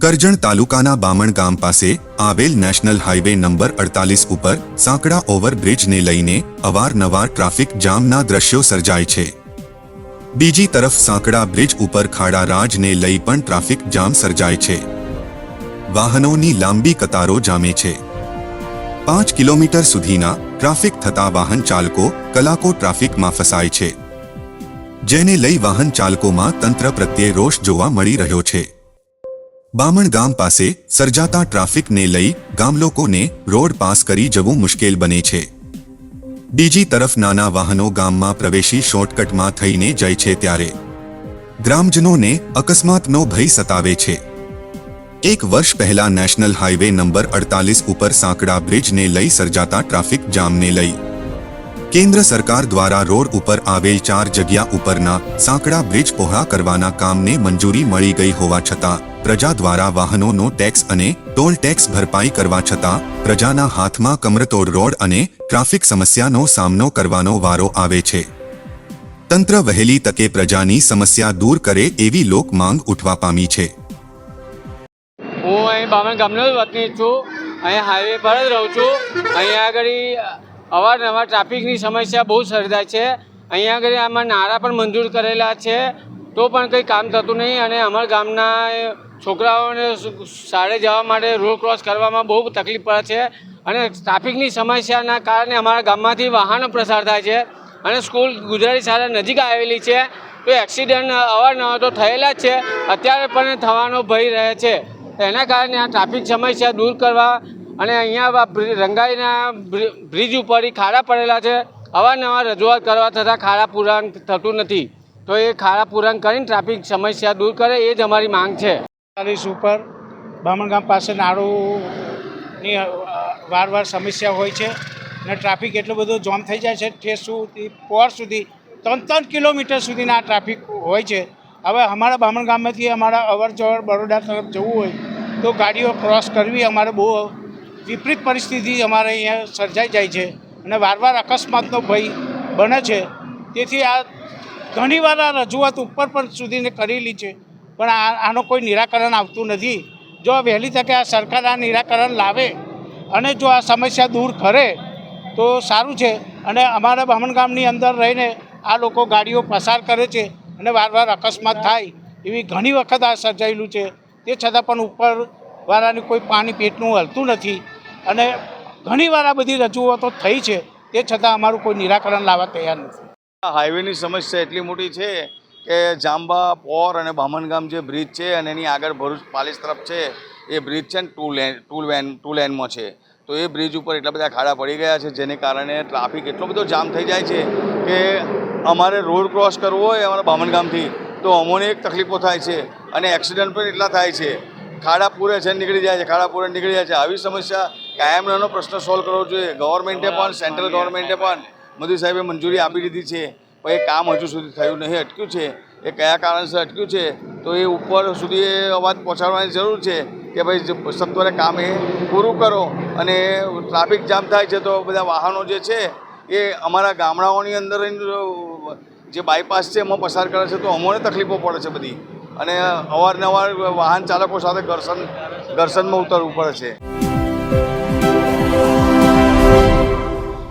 કરજણ તાલુકાના બામણ ગામ પાસે આવેલ નેશનલ હાઈવે નંબર અડતાલીસ ઉપર સાંકડા ઓવરબ્રિજને લઈને અવારનવાર ટ્રાફિક જામના દ્રશ્યો સર્જાય છે. બીજી તરફ સાંકડા બ્રિજ ઉપર ખાડા રાજને લઈ પણ ટ્રાફિક જામ સર્જાય છે. વાહનોની લાંબી કતારો જામે છે. પાંચ કિલોમીટર સુધીના ટ્રાફિક થતા વાહન ચાલકો કલાકો ટ્રાફિકમાં ફસાય છે. જેને લઈ વાહન ચાલકોમાં તંત્ર પ્રત્યે રોષ જોવા મળી રહ્યો છે. બામણ ગામ પાસે સર્જાતા ટ્રાફિકને લઈ ગામલોકોને રોડ પાસ કરી જવું મુશ્કેલ બને છે. બીજી તરફ નાના વાહનો ગામમાં પ્રવેશી શોર્ટકટમાં થઈને જાય છે ત્યારે. ગ્રામજનોને અકસ્માતનો ભય સતાવે છે. એક વર્ષ પહેલા નેશનલ હાઈવે નંબર અડતાલીસ ઉપર સાંકડા બ્રિજને લઈ સર્જાતા ટ્રાફિક જામને લઈ. કેન્દ્ર સરકાર દ્વારા રોડ ઉપર આવેલ ચાર જગ્યા ઉપરના સાંકડા બ્રિજ પહોળા કરવાના કામને મંજૂરી મળી ગઈ હોવા છતાં પ્રજા દ્વારા વાહનોનો ટેક્સ અને ટોલ ટેક્સ ભરપાઈ કરવા છતાં, પ્રજાના હાથમાં કમરતોડ રોડ અને ટ્રાફિક સમસ્યાનો સામનો કરવાનો વારો આવે છે. તંત્ર વહેલી તકે પ્રજાની સમસ્યા દૂર કરે એવી લોક માંગ ઉઠવા પામી છે. હું અહીં બામણ ગામનો વતની છું. અહીં હાઈવે પર જ રહું છું. અહીંયા આગળ અવારનવાર ટ્રાફિકની સમસ્યા બહુ સર્જાય છે. અહીંયા આગળ આમાં નારા પણ મંજૂર કરેલા છે. તો પણ કંઈ કામ થતું નહીં અને અમારા ગામના છોકરાઓને શાળે જવા માટે રોડ ક્રોસ કરવામાં બહુ તકલીફ પડે છે અને ટ્રાફિકની સમસ્યાના કારણે અમારા ગામમાંથી વાહનો પ્રસાર થાય છે અને સ્કૂલ ગુજરાતી શાળા નજીક આવેલી છે. તો એક્સિડન્ટ અવારનવાર તો થયેલા જ છે. અત્યારે પણ થવાનો ભય રહે છે. એના કારણે આ ટ્રાફિક સમસ્યા દૂર કરવા અને અહીંયા રંગાઈના બ્રિજ ઉપર ખાડા પડેલા છે. અવારનવાર રજૂઆત કરવા છતાં ખાડા પૂરા થતું નથી. તો એ ખાડા પૂરણ કરીને ટ્રાફિક સમસ્યા દૂર કરે એ જ અમારી માંગ છે. ચાલીસ ઉપર બામણગામ પાસે નાળુની વાર વાર સમસ્યા હોય છે અને ટ્રાફિક એટલો બધો જામ થઈ જાય છે ઠેસ સુધી, પોર સુધી, ત્રણ ત્રણ કિલોમીટર સુધીના ટ્રાફિક હોય છે. હવે અમારા બામણ ગામમાંથી અમારા અવર જવર બરોડા તરફ જવું હોય તો ગાડીઓ ક્રોસ કરવી અમારે બહુ વિપરીત પરિસ્થિતિ અમારે અહીંયા સર્જાઈ જાય છે અને વાર વાર અકસ્માતનો ભય બને છે. તેથી આ ઘણીવાર આ રજૂઆત ઉપર પણ સુધીને કરેલી છે, પણ આ, આનો કોઈ નિરાકરણ આવતું નથી. જો વહેલી તકે આ સરકાર આ નિરાકરણ લાવે અને જો આ સમસ્યા દૂર કરે, તો સારું છે. અને અમારા બામણ ગામની અંદર રહીને આ લોકો ગાડીઓ પસાર કરે છે અને વાર વાર અકસ્માત થાય એવી ઘણી વખત આ સર્જાયેલું છે. તે છતાં પણ ઉપરવાળાની કોઈ પાણી પેટનું હલતું નથી અને ઘણીવાર આ બધી રજૂઆતો થઈ છે. તે છતાં અમારું કોઈ નિરાકરણ લાવવા તૈયાર નથી. આ હાઈવેની સમસ્યા એટલી મોટી છે કે જાંબા પોર અને બામણગામ જે બ્રિજ છે અને એની આગળ ભરૂચ પાલિસ તરફ છે એ બ્રિજ છે ને two lane two lane two લેનમાં છે. તો એ બ્રિજ ઉપર એટલા બધા ખાડા પડી ગયા છે જેને કારણે ટ્રાફિક એટલો બધો જામ થઈ જાય છે કે અમારે રોડ ક્રોસ કરવો હોય અમારા બામણગામથી તો અમોને એક તકલીફો થાય છે અને એક્સિડન્ટ પણ એટલા થાય છે. ખાડા પૂરે છે નીકળી જાય છે ખાડા પૂરે નીકળી જાય છે. આવી સમસ્યા કાયમનો પ્રશ્ન સોલ્વ કરવો જોઈએ. ગવર્મેન્ટે પણ સેન્ટ્રલ ગવર્મેન્ટે પણ. મોદી સાહેબે મંજૂરી આપી દીધી છે, પણ એ કામ હજુ સુધી થયું નહીં, અટક્યું છે. એ કયા કારણસર અટક્યું છે, તો એ ઉપર સુધી એ અવાજ પહોંચાડવાની જરૂર છે કે ભાઈ સત્વરે કામ એ પૂરું કરો અને ટ્રાફિક જામ થાય છે તો બધા વાહનો જે છે, એ અમારા ગામડાઓની અંદર જે બાયપાસ છે, એમાં પસાર કરે છે, તો અમોને તકલીફો પડે છે બધી. અને અવારનવાર વાહન ચાલકો સાથે ઘર્ષણ, ઘર્ષણમાં ઉતરવું પડે છે.